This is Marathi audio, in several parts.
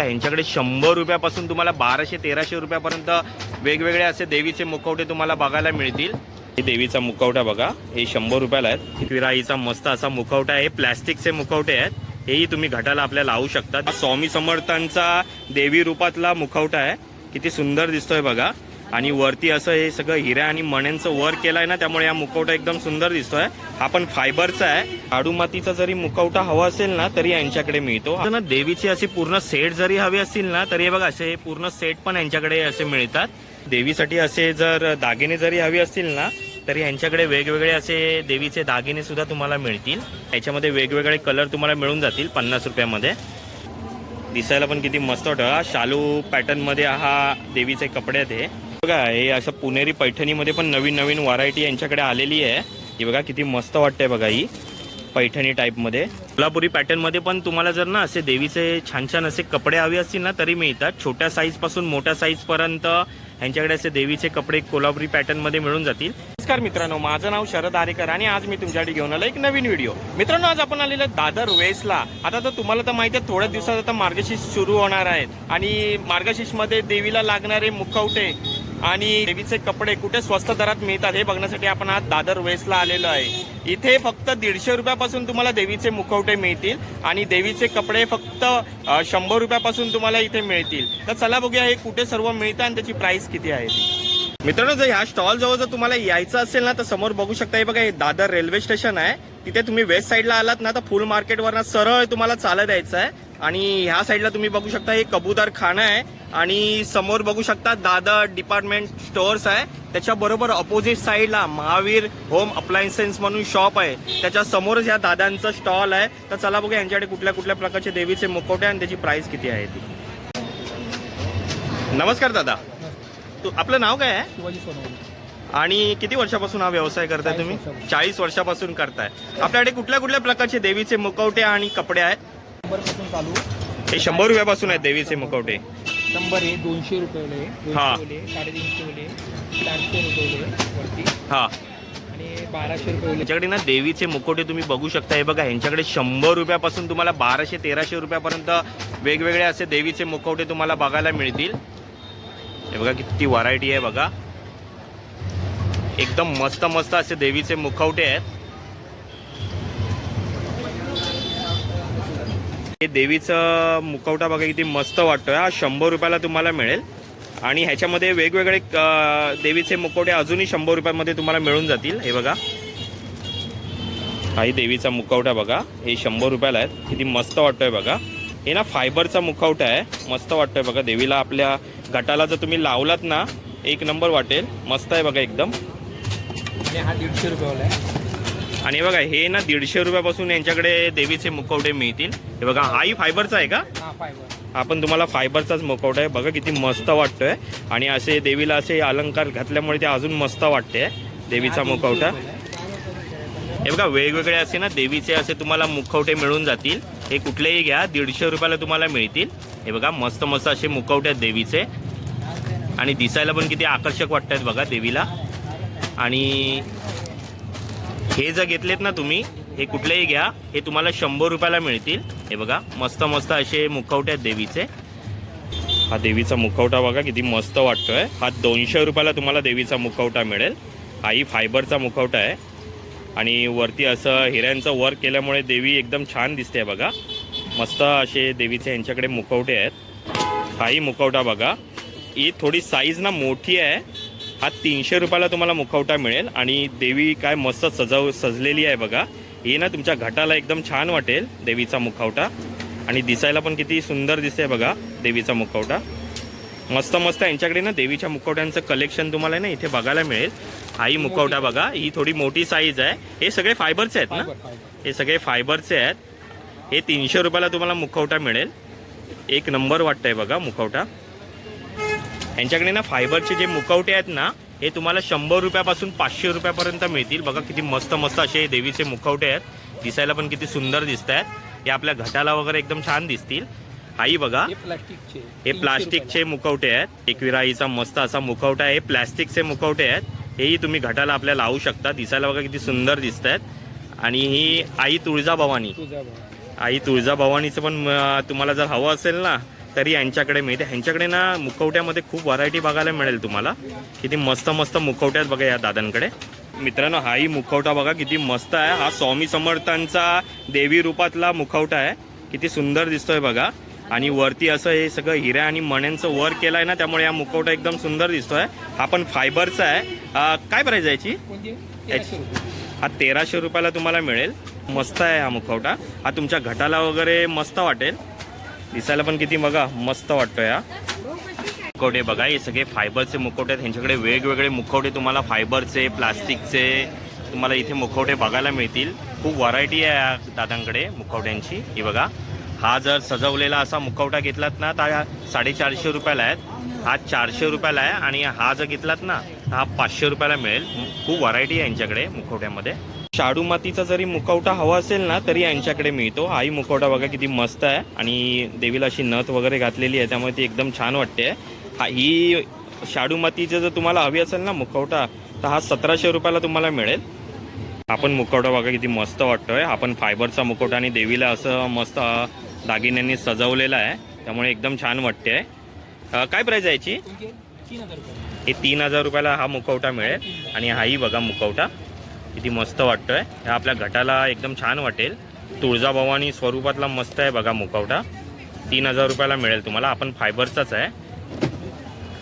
बघा ह्यांच्याकडे शंभर रुपयापासून तुम्हाला बाराशे तेराशे रुपयापर्यंत वेगवेगळे असे देवीचे मुखवटे तुम्हाला बघायला मिळतील. हे देवीचा मुखवटा बघा हे शंभर रुपयाला आहेत. विराईचा मस्त असा मुखवटा आहे प्लॅस्टिकचे मुखवटे आहेत. हेही तुम्ही घटाला आपल्या लावू शकता. स्वामी समर्थांचा देवी रूपातला मुखवटा आहे. किती सुंदर दिसतोय बघा. आणि वरती असं हे सगळं हिऱ्या आणि मण्यांचं वर केलंय ना त्यामुळे हा मुखवटा एकदम सुंदर दिसतोय. हा पण फायबरचा आहे. आडू मातीचा जरी मुखवटा हवा असेल ना तरी यांच्याकडे मिळतो. ना देवीची अशी पूर्ण सेट जरी हवी असतील ना तरी हे बघा असे पूर्ण सेट पण यांच्याकडे असे मिळतात. देवीसाठी असे जर दागिने जरी हवी असतील ना तरी यांच्याकडे वेगवेगळे असे देवीचे दागिने सुद्धा तुम्हाला मिळतील. याच्यामध्ये वेगवेगळे कलर तुम्हाला मिळून जातील पन्नास रुपयामध्ये. दिसायला पण किती मस्त वाटतं. हा शालू पॅटर्नमध्ये हा देवीचे कपडे आहेत हे. बघा हे असं पुणेरी पैठणीमध्ये पण नवीन नवीन व्हरायटी यांच्याकडे आलेली आहे. ही बघा किती मस्त वाटतंय बघा ही पैठणी टाईपमध्ये कोल्हापुरी पॅटर्नमध्ये पण तुम्हाला जर ना असे देवीचे छान छान असे कपडे हवे असतील ना तरी मिळतात. छोट्या साईजपासून मोठ्या साईजपर्यंत यांच्याकडे असे देवीचे कपडे कोल्हापुरी पॅटर्नमध्ये मिळून जातील. नमस्कार मित्रांनो माझं नाव शरद आरेकर आणि आज मी तुमच्यासाठी घेऊन आलो एक नवीन व्हिडिओ मित्रांनो आज आपण आलेलो दादर वेस्टला. आता तर तुम्हाला तर माहिती आहे थोड्या दिवसात आता मार्गशीर्ष सुरू होणार आहेत. आणि मार्गशीर्षमध्ये देवीला लागणारे मुखवटे आणि देवीचे कपडे कुठे स्वस्त दरात मिळतात हे बघण्यासाठी आपण आज दादर वेस्टला आलेलो आहे. इथे फक्त दीडशे रुपयापासून तुम्हाला देवीचे मुखवटे मिळतील आणि देवीचे कपडे फक्त शंभर रुपयापासून तुम्हाला इथे मिळतील. तर चला बघूया हे कुठे सर्व मिळतं आणि त्याची प्राइस किती आहे ती. मित्रांनो जर ह्या स्टॉल जवळ जर तुम्हाला यायचं असेल ना तर समोर बघू शकता हे बघा हे दादर रेल्वे स्टेशन आहे. तिथे तुम्ही वेस्ट साईडला आलात ना तर फुल मार्केटवरनं सरळ तुम्हाला चालत यायचं आहे. आणि ह्या साईडला तुम्ही बघू शकता हे कबूतर खाणं आहे. आणि समोर बघू शकता दादर डिपार्टमेंट स्टोअर्स आहे. त्याच्या बरोबर अपोजिट साईडला महावीर होम अप्लायन्सेस म्हणून शॉप आहे. त्याच्या समोरच या दादांचं स्टॉल आहे. तर चला बघा यांच्याकडे कुठल्या कुठल्या प्रकारचे देवीचे मुखवटे आणि त्याची प्राइस किती आहे ती. नमस्कार दादा. तू आपलं नाव काय आहे? शिवाजी सोनवणे. आणि किती वर्षापासून हा व्यवसाय करताय तुम्ही? चाळीस वर्षापासून करताय. आपल्याकडे कुठल्या कुठल्या प्रकारचे देवीचे मुखवटे आणि कपडे आहेत? शंभरपासून चालू. हे शंभर रुपयापासून आहेत देवीचे मुखवटे शंभर आहे दोनशे रुपये हा. साडेतीनशे ओले चारशे रुपये ओले वरती. हा. आणि बाराशे रुपये ओले यांच्याकडे ना देवीचे मुखवटे तुम्ही बघू शकता. हे बघा यांच्याकडे शंभर रुपयापासून तुम्हाला बाराशे तेराशे रुपयापर्यंत वेगवेगळे असे देवीचे मुखवटे तुम्हाला बघायला मिळतील. हे बघा किती व्हरायटी आहे बघा. एकदम मस्त मस्त असे देवीचे मुखवटे आहेत. हे देवीचं मुखवटा बघा किती मस्त वाटतोय. हा शंभर रुपयाला तुम्हाला मिळेल. आणि ह्याच्यामध्ये वेगवेगळे देवीचे मुखवटे अजूनही शंभर रुपयामध्ये तुम्हाला मिळून जातील. हे बघा. काही देवीचा मुखवटा बघा. हे शंभर रुपयाला आहेत. किती मस्त वाटतोय बघा. हे ना फायबरचा मुखवटा आहे. मस्त वाटतोय बघा. देवीला आपल्या गटाला जर तुम्ही लावलात ना एक नंबर वाटेल. मस्त आहे बघा एकदम. हा दीडशे रुपये ओला आहे. आणि बघा हे ना दीडशे रुपयापासून यांच्याकडे देवीचे मुखवटे मिळतील. हे बघा हाही फायबरचा आहे का? हा आपण तुम्हाला फायबरचाच मुखवटा आहे. बघा किती मस्त वाटतोय. आणि असे देवीला असे अलंकार घातल्यामुळे ते अजून मस्त वाटते देवीचा मुखवटा. हे बघा वेगवेगळे असे ना देवीचे असे तुम्हाला मुखवटे मिळून जातील. हे कुठलेही घ्या दीडशे रुपयाला तुम्हाला मिळतील. हे बघा मस्त मस्त असे मुखवटे आहेत देवीचे. आणि दिसायला पण किती आकर्षक वाटत आहेत बघा देवीला. आणि हे जर घेतलेत ना तुम्ही हे कुठलेही घ्या हे तुम्हाला शंभर रुपयाला मिळतील. हे बघा मस्त मस्त असे मुखवटे आहेत देवीचे. हा देवीचा मुखवटा बघा किती मस्त वाटतोय. हा दोनशे रुपयाला तुम्हाला देवीचा मुखवटा मिळेल. हाही फायबरचा मुखवटा आहे. आणि वरती असं हिऱ्यांचं वर्क केल्यामुळे देवी एकदम छान दिसते बघा. मस्त असे देवीचे यांच्याकडे मुखवटे आहेत. हाही मुखवटा बघा. ही थोडी साईज ना मोठी आहे. हा तीनशे रुपयाला तुम्हाला मुखवटा मिळेल आणि देवी काय मस्त सजव सजलेली आहे बघा. ही ना तुमच्या घटाला एकदम छान वाटेल देवीचा मुखवटा आणि दिसायला पण किती सुंदर दिसते बघा देवीचा मुखवटा मस्त मस्त यांच्याकडे ना देवीच्या मुखवट्यांचं कलेक्शन तुम्हाला ना इथे बघायला मिळेल. हाही मुखवटा बघा. ही थोडी मोठी साईज आहे. हे सगळे फायबरचे आहेत ना? हे सगळे फायबरचे आहेत. हे तीनशे रुपयाला तुम्हाला मुखवटा मिळेल. एक नंबर वाटतंय बघा मुखवटा. यांच्याकडे ना फायबरचे जे मुखवटे आहेत ना हे तुम्हाला शंभर रुपयापासून पाचशे रुपयापर्यंत मिळतील. बघा किती मस्त मस्त असे देवीचे मुखवटे आहेत. दिसायला पण किती सुंदर दिसत आहेत हे आपल्या घटाला वगैरे एकदम छान दिसतील. हाही बघा. हे प्लास्टिकचे. हे प्लास्टिकचे मुखवटे आहेत. एकविराईचा मस्त असा मुखवटा आहे. हे प्लास्टिकचे मुखवटे आहेत. हेही तुम्ही घटाला आपल्या लावू शकता. दिसायला बघा किती सुंदर दिसत आहेत आणि ही आई तुळजाभवानी. आई तुळजाभवानीचं पण तुम्हाला जर हवं असेल ना तरी यांच्याकडे मिळते. ह्यांच्याकडे ना मुखवट्यामध्ये खूप व्हरायटी बघायला मिळेल तुम्हाला. किती मस्त मस्त मुखवट्यात बघा या दादांकडे. मित्रांनो हाही मुखवटा बघा किती मस्त आहे. हा स्वामी समर्थांचा देवी रूपातला मुखवटा आहे. किती सुंदर दिसतोय बघा. आणि वरती असं हे सगळं हिऱ्या आणि मण्यांचं वर केलं आहे ना त्यामुळे हा मुखवटा एकदम सुंदर दिसतोय. हा पण फायबरचा आहे. काय प्राईज आहे याची. हा तेराशे रुपयाला तुम्हाला मिळेल. मस्त आहे हा मुखवटा. हा तुमच्या घटाला वगैरे मस्त वाटेल. दिसायला पण किती बघा मस्त वाटतोय हा. मुखवटे बघा हे सगळे फायबरचे मुखवटे आहेत. ह्यांच्याकडे वेगवेगळे मुखवटे तुम्हाला फायबरचे प्लास्टिकचे तुम्हाला इथे मुखवटे बघायला मिळतील. खूप व्हरायटी आहे या दादांकडे मुखवट्यांची. ही बघा हा जर सजवलेला असा मुखवटा घेतलात ना तर हा साडेचारशे रुपयाला आहेत हा चारशे रुपयाला आहे आणि हा जर घेतलात ना तर हा पाचशे रुपयाला मिळेल. खूप व्हरायटी आहे यांच्याकडे मुखवट्यामध्ये. शाडू मातीचा जरी मुखवटा हवा असेल ना तरी यांच्याकडे मिळतो. हाही मुखवटा बघा किती मस्त आहे. आणि देवीला अशी नथ वगैरे घातलेली आहे त्यामुळे ती एकदम छान वाटते. हा ही शाडू मातीचं जर तुम्हाला हवी असेल ना मुखवटा तर हा सतराशे रुपयाला तुम्हाला मिळेल. आपण मुखवटा बघा किती मस्त वाटतोय. आपण फायबरचा मुखवटा आणि देवीला असं मस्त दागिन्यांनी सजवलेला आहे. त्यामुळे एकदम छान वाटते. काय प्राईज आहे याची? हे तीन हजार रुपयाला हा मुखवटा मिळेल. आणि हाही बघा मुखवटा. किती मस्त वाटतोय. हा आपल्या घटाला एकदम छान वाटेल. तुळजाभवानी स्वरूपातला मस्त आहे बघा मुखवटा. तीन हजार रुपयाला मिळेल तुम्हाला. आपण फायबरचाच आहे.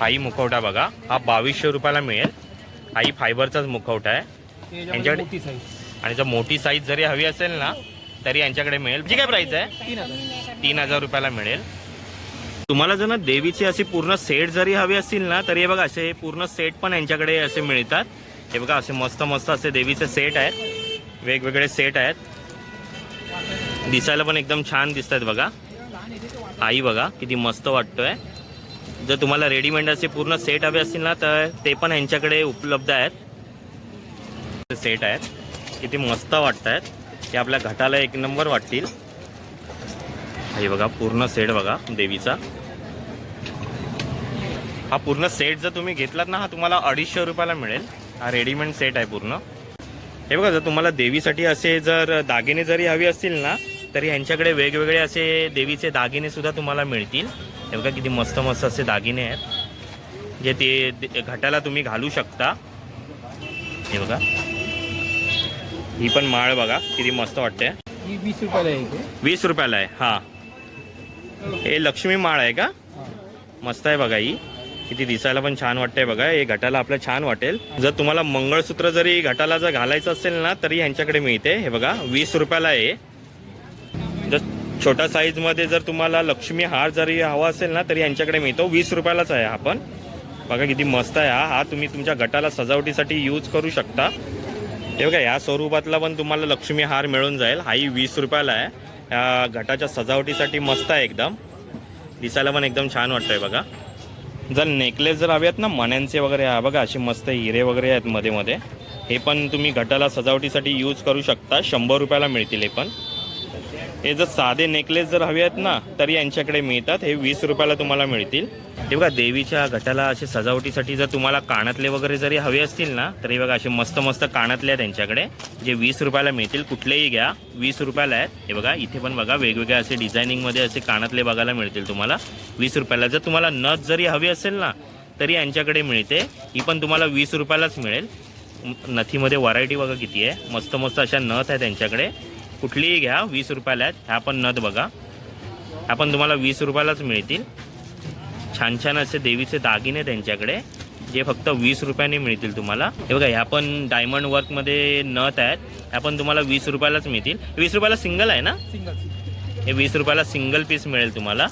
हाही मुखवटा बघा. हा बावीसशे रुपयाला मिळेल. हाही फायबरचाच मुखवटा आहे. यांच्याकडे- आणि जर मोठी साईज जरी हवी असेल ना तरी यांच्याकडे मिळेल. जी काय प्राईस आहे? तीन हजार. तीन हजार रुपयाला मिळेल. तुम्हाला जर ना देवीची अशी पूर्ण सेट जरी हवी असतील ना तरी हे बघा असे पूर्ण सेट पण यांच्याकडे असे मिळतात. हे बघा असे मस्त मस्त असे देवीचे सेट आहेत. वेगवेगळे सेट आहेत. दिसायला पण एकदम छान दिसत आहेत बघा. आई बघा किती मस्त वाटतोय. जर तुम्हाला रेडीमेड असे पूर्ण सेट हवे असतील ना तर ते पण यांच्याकडे उपलब्ध आहेत. सेट आहेत. किती मस्त वाटत आहेत ते आपल्या घटाला एक नंबर वाटतील. हे बघा पूर्ण सेट बघा देवीचा. हा पूर्ण सेट जर तुम्ही घेतलात ना हा तुम्हाला अडीचशे रुपयाला मिळेल. हा रेडीमेड सेट आहे पूर्ण. हे बघा जर तुम्हाला देवीसाठी असे जर दागिने जरी हवे असतील ना तरी ह्यांच्याकडे वेगवेगळे असे देवीचे दागिने सुद्धा तुम्हाला मिळतील. हे बघा किती मस्त मस्त असे दागिने आहेत. जे ते घटाला तुम्ही घालू शकता. हे बघा. ही पण माळ बघा किती मस्त वाटते. ही वीस रुपयाला आहे वीस रुपयाला आहे हा. हे लक्ष्मी माळ आहे का? मस्त आहे बघा ही. किती दिसायला पण छान वाटतंय बघा. हे घटाला आपलं छान वाटेल. जर तुम्हाला मंगळसूत्र जरी घटाला जर घालायचं असेल ना तरी ह्यांच्याकडे मिळते. हे बघा वीस रुपयाला आहे. जर छोट्या साईजमध्ये जर तुम्हाला लक्ष्मी हार जरी हवा असेल ना तरी यांच्याकडे मिळतो. वीस रुपयालाच आहे आपण बघा किती मस्त आहे हा. हा तुम्ही तुमच्या गटाला सजावटीसाठी यूज करू शकता. हे बघा या स्वरूपातला पण तुम्हाला लक्ष्मी हार मिळून जाईल. हाही वीस रुपयाला आहे. या घटाच्या सजावटीसाठी मस्त आहे एकदम. दिसायला पण एकदम छान वाटतंय बघा. जर नेकलेस जर हवे आहेत ना मण्यांचे वगैरे हा बघा असे मस्त हिरे वगैरे आहेत मध्ये मध्ये. हे पण तुम्ही घटाला सजावटीसाठी यूज करू शकता. शंभर रुपयाला मिळतील हे पण. हे जर साधे नेकलेस जर हवे आहेत ना तरी यांच्याकडे मिळतात. हे वीस रुपयाला तुम्हाला मिळतील. हे बघा देवीच्या घटाला असे सजावटीसाठी जर तुम्हाला कानातले वगैरे जरी हवे असतील ना तरी बघा असे मस्त मस्त कानातले आहेत त्यांच्याकडे. जे वीस रुपयाला मिळतील कुठलेही घ्या. वीस रुपयाला आहेत. हे बघा इथे पण बघा वेगवेगळ्या असे डिझायनिंगमध्ये असे कानातले बघायला मिळतील तुम्हाला. वीस रुपयाला जर तुम्हाला नथ जरी हवी असेल ना तरी यांच्याकडे मिळते. ही पण तुम्हाला वीस रुपयालाच मिळेल. नथीमध्ये व्हरायटी बघा किती आहे. मस्त मस्त अशा नथ आहे त्यांच्याकडे. कुठलीही घ्या वीस रुपयाला आहेत. ह्या पण नथ बघा. ह्या पण तुम्हाला वीस रुपयालाच मिळतील. छान छान असे देवीचे दागिने त्यांच्याकडे जे फक्त वीस रुपयाने मिळतील तुम्हाला. हे बघा ह्या पण डायमंड वर्कमध्ये नथ आहेत. ह्या पण तुम्हाला वीस रुपयालाच मिळतील. वीस रुपयाला सिंगल आहे ना? सिंगल हे वीस रुपयाला सिंगल पीस मिळेल तुम्हाला.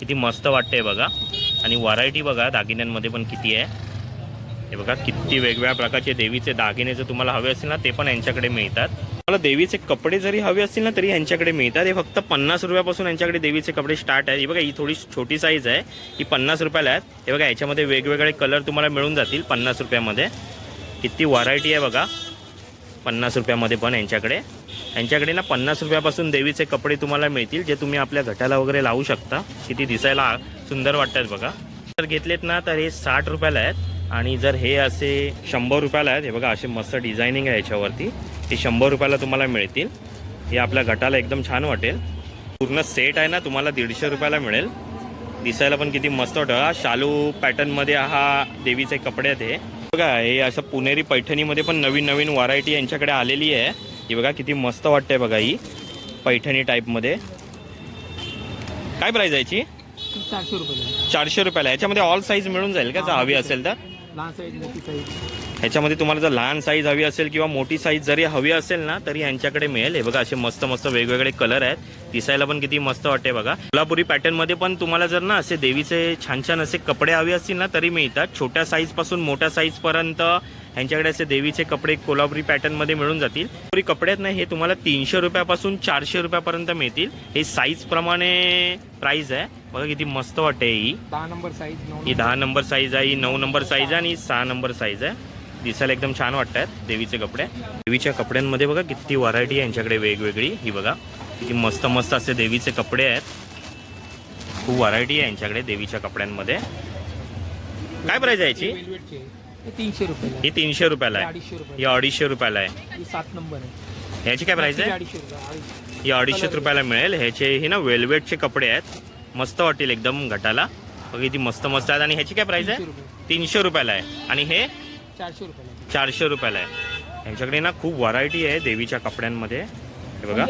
किती मस्त वाटते बघा. आणि व्हरायटी बघा दागिन्यांमध्ये पण किती आहे. हे बघा किती वेगवेगळ्या प्रकारचे देवीचे दागिने जर तुम्हाला हवे असतील ना ते पण यांच्याकडे मिळतात. मला देवीचे कपडे जरी हवे असतील ना तरी यांच्याकडे मिळतात. हे फक्त पन्नास रुपयापासून यांच्याकडे देवीचे कपडे स्टार्ट आहेत. ही बघा ही थोडी छोटी साईज आहे. ही पन्नास रुपयाला आहेत. हे बघा याच्यामध्ये वेगवेगळे कलर तुम्हाला मिळून जातील पन्नास रुपयामध्ये. किती व्हरायटी आहे बघा. पन्नास रुपयामध्ये पण यांच्याकडे. यांच्याकडे ना पन्नास रुपयापासून देवीचे कपडे तुम्हाला मिळतील जे तुम्ही आपल्या घटाला वगैरे लावू शकता. किती दिसायला सुंदर वाटतात बघा. जर घेतलेत ना तर हे साठ रुपयाला आहेत. आणि जर हे असे शंभर रुपयाला आहेत हे बघा असे मस्त डिझायनिंग आहे याच्यावरती. ते शंभर रुपयाला तुम्हाला मिळतील. हे आपल्या घटाला एकदम छान वाटेल. पूर्ण सेट आहे ना तुम्हाला दीडशे रुपयाला मिळेल. दिसायला पण किती मस्त वाटतं. हा शालू पॅटर्नमध्ये हा देवीचे कपडे आहेत हे. बघा हे असं पुणेरी पैठणीमध्ये पण नवीन नवीन व्हरायटी यांच्याकडे आलेली आहे. ही बघा किती मस्त वाटते बघा ही पैठणी टाईपमध्ये काय प्राईज आहे याची? चारशे रुपये. चारशे रुपयाला. याच्यामध्ये ऑल साईज मिळून जाईल का? जर हवी असेल तर? ह्याच्यामध्ये तुम्हाला जर लहान साईज हवी असेल किंवा मोठी साईज जरी हवी असेल ना तरी यांच्याकडे मिळेल. हे बघा असे मस्त मस्त वेगवेगळे कलर आहेत. दिसायला पण किती मस्त वाटते बघा. कोल्हापुरी पॅटर्नमध्ये पण तुम्हाला जर ना असे देवीचे छान छान असे कपडे हवे असतील ना तरी मिळतात. छोट्या साईजपासून मोठ्या साईज पर्यंत ह्यांच्याकडे असे देवीचे कपडे कोल्हापुरी पॅटर्नमध्ये मिळून जातील. कोल्हापुरी कपडे आहेत ना हे तुम्हाला तीनशे रुपयापासून चारशे रुपयापर्यंत मिळतील. हे साईज प्रमाणे प्राइस आहे. बघा किती मस्त वाटते ही. दहा नंबर साईज ही दहा नंबर साईज आहे ही नऊ नंबर साईज आहे आणि सहा नंबर साईज आहे. दिसायला एकदम छान वाटतात देवीचे कपडे. देवीच्या कपड्यांमध्ये बघा किती व्हरायटी आहे यांच्याकडे वेगवेगळी. ही बघा किती मस्त मस्त असे देवीचे कपडे आहेत. खूप व्हरायटी आहे यांच्याकडे देवीच्या कपड्यांमध्ये. काय प्राइस आहे याची? हे तीनशे रुपये ही तीनशे रुपयाला आहे. ही अडीचशे रुपयाला आहे. ही सात नंबर आहे. ह्याची काय प्राइस आहे? ही अडीचशे रुपयाला मिळेल. ह्याचे हे ना वेल्वेटचे कपडे आहेत. मस्त वाटेल एकदम घटाला. बघा किती मस्त मस्त आहेत. आणि ह्याची काय प्राइस तीनशे आहे तीनशे रुपयाला आहे. आणि हे चारशे रुपये चारशे रुपयाला आहे. यांच्याकडे ना खूप व्हरायटी आहे देवीच्या कपड्यांमध्ये. हे बघा.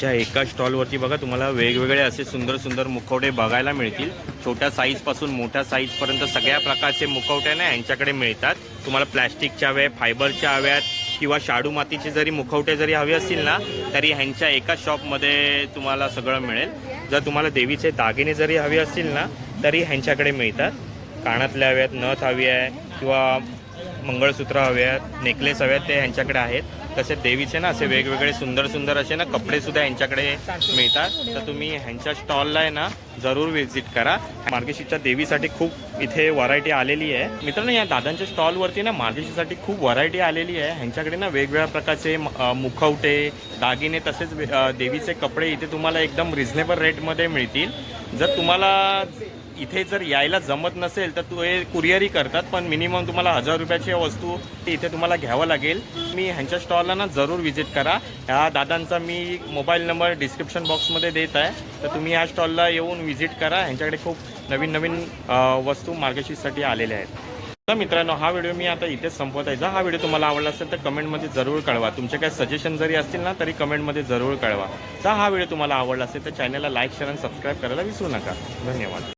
त्या एका स्टॉलवरती बघा तुम्हाला वेगवेगळे असे सुंदर सुंदर मुखवटे बघायला मिळतील. छोट्या साईजपासून मोठ्या साईज पर्यंत सगळ्या प्रकारचे मुखवटे ना यांच्याकडे मिळतात. तुम्हाला प्लॅस्टिकच्या हवे फायबरच्या हव्यात किंवा शाडू मातीचे जरी मुखवटे जरी हवे असतील ना तरी ह्यांच्या एका शॉपमध्ये तुम्हाला सगळं मिळेल. जर तुम्हाला देवीचे दागिने जरी हवे असतील ना तरी ह्यांच्याकडे मिळतात. कानातल्या हव्यात नथ हवी आहे किंवा मंगळसूत्र हवे आहेत नेकलेस हवे आहेत ते ह्यांच्याकडे आहेत. तसेच देवीचे ना असे वेगवेगळे सुंदर सुंदर असे ना कपडे सुद्धा यांच्याकडे मिळतात. तर तुम्ही ह्यांच्या स्टॉलला आहे ना जरूर व्हिजिट करा. मार्गशीच्या देवीसाठी खूप इथे व्हरायटी आलेली आहे. मित्रांनो या दादांच्या स्टॉलवरती ना मार्गशीसाठी खूप व्हरायटी आलेली आहे. ह्यांच्याकडे ना वेगवेगळ्या प्रकारचे म- मुखवटे दागिने तसेच देवीचे कपडे इथे तुम्हाला एकदम रिझनेबल रेटमध्ये मिळतील. जर तुम्हाला इथे जर यायला जमत नसेल तर तू हे कुरिअरी करतात पण मिनिमम तुम्हाला हजार रुपयाची वस्तू इथे तुम्हाला घ्यावं लागेल. मी ह्यांच्या स्टॉलला ना जरूर व्हिजिट करा. ह्या दादांचा मी मोबाईल नंबर डिस्क्रिप्शन बॉक्समध्ये देत आहे. तर तुम्ही ह्या स्टॉलला येऊन व्हिजिट करा. ह्यांच्याकडे खूप नवीन नवीन वस्तू मार्गशीर्षसाठी आलेल्या आहेत. तर मित्रांनो हा व्हिडिओ मी आता इथेच संपवत आहे. जर हा व्हिडिओ तुम्हाला आवडला असेल तर कमेंटमध्ये जरूर कळवा. तुमचे काही सजेशन जरी असतील ना तरी कमेंटमध्ये जरूर कळवा. जर हा व्हिडिओ तुम्हाला आवडला असेल तर चॅनलला लाईक शेअर आणि सबस्क्राईब करायला विसरू नका. धन्यवाद.